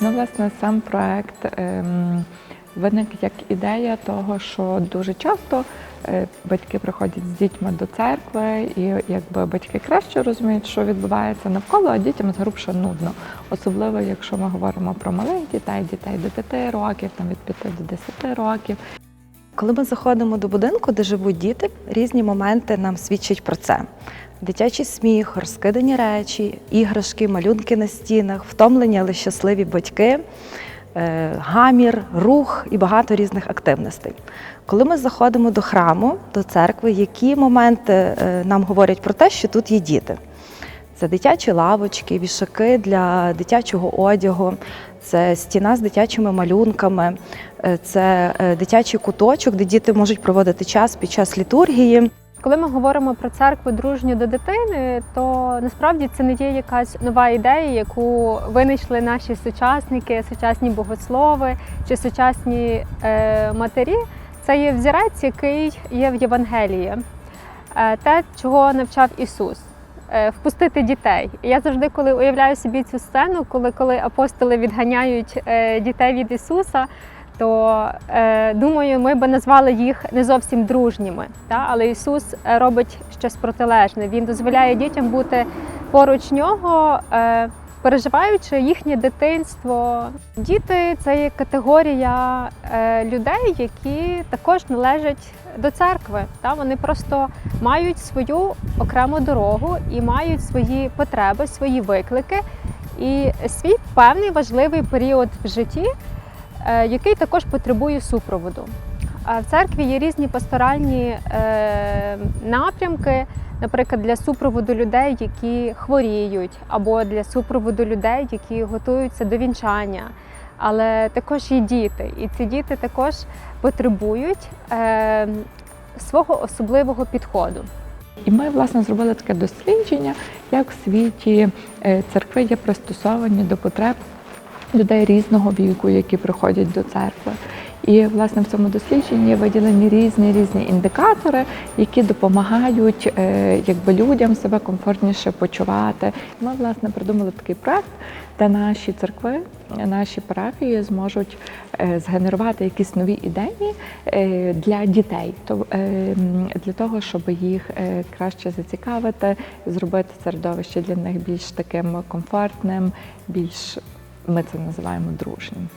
Ну, власне, сам проект ем, виник як ідея того, що дуже часто е, батьки приходять з дітьми до церкви, і якби батьки краще розуміють, що відбувається навколо, а дітям згрубше нудно. Особливо, якщо ми говоримо про малих дітей, дітей до 5 років, там від 5 до 10 років. Коли ми заходимо до будинку, де живуть діти, різні моменти нам свідчать про це. Дитячий сміх, розкидані речі, іграшки, малюнки на стінах, втомлені, але щасливі батьки, е, гамір, рух і багато різних активностей. Коли ми заходимо до храму, до церкви, які моменти е, нам говорять про те, що тут є діти? Це дитячі лавочки, вішаки для дитячого одягу, це стіна з дитячими малюнками, е, це дитячий куточок, де діти можуть проводити час під час літургії. Коли ми говоримо про церкву дружню до дитини, то насправді це не є якась нова ідея, яку винайшли наші сучасники, сучасні богослови чи сучасні е, матері. Це є взірець, який є в Євангелії, е, те, чого навчав Ісус. е, Впустити дітей. Я завжди, коли уявляю собі цю сцену, коли, коли апостоли відганяють е, дітей від Ісуса, то е, думаю, ми би назвали їх не зовсім дружніми. Та? Але Ісус е, робить щось протилежне. Він дозволяє дітям бути поруч нього, е, переживаючи їхнє дитинство. Діти це є категорія е, людей, які також належать до церкви. Та? Вони просто мають свою окрему дорогу і мають свої потреби, свої виклики і свій певний важливий період в житті який також потребує супроводу. В церкві є різні пасторальні е, напрямки, наприклад, для супроводу людей, які хворіють, або для супроводу людей, які готуються до вінчання. Але також є діти, і ці діти також потребують е, свого особливого підходу. І ми власне зробили таке дослідження, як в світі е, церкви є пристосовані до потреб людей різного віку, які приходять до церкви. І власне в цьому дослідженні виділені різні різні індикатори, які допомагають е, якби людям себе комфортніше почувати. Ми власне придумали такий проект, де наші церкви, наші парафії зможуть е, згенерувати якісь нові ідеї е, для дітей, то для того, щоб їх краще зацікавити, зробити середовище для них більш таким комфортним, більш ми це називаємо дружнім.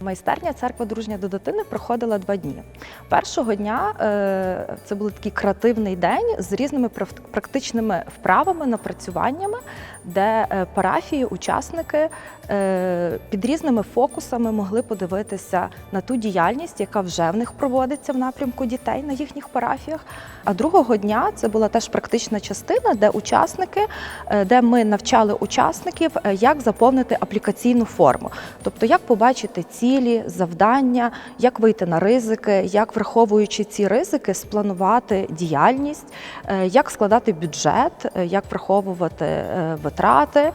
Майстерня церква дружня до дитини проходила два дні. Першого дня е, це був такий креативний день з різними практичними вправами, напрацюваннями, де е, парафії, учасники е, під різними фокусами могли подивитися на ту діяльність, яка вже в них проводиться в напрямку дітей на їхніх парафіях. А другого дня це була теж практична частина, де учасники, де ми навчали учасників, як заповнити аплікаційну форму, тобто як побачити цілі, завдання, як вийти на ризики, як враховуючи ці ризики, спланувати діяльність, е, як складати бюджет, е, як враховувати е, витрати.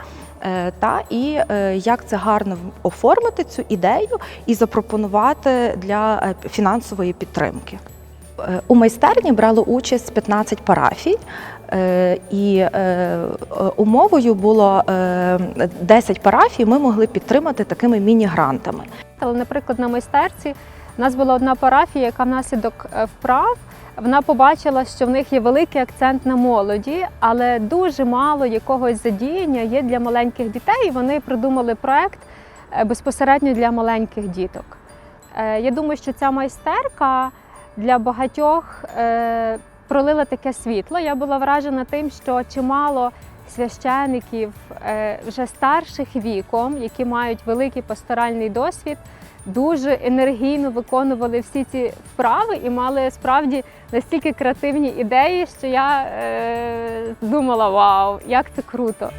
Та і як це гарно оформити цю ідею і запропонувати для фінансової підтримки. У майстерні брало участь 15 парафій, і умовою було е, 10 парафій ми могли підтримати такими міні-грантами. Але, наприклад, на майстерці у нас була одна парафія, яка внаслідок е, вправ вона побачила, що в них є великий акцент на молоді, але дуже мало якогось задіяння є для маленьких дітей. І вони придумали проект е, безпосередньо для маленьких діток. Е, Я думаю, що ця майстерка для багатьох пролила таке світло. Я була вражена тим, що чимало священиків вже старших віком, які мають великий пасторальний досвід, дуже енергійно виконували всі ці вправи і мали справді настільки креативні ідеї, що я е, думала: вау, як це круто!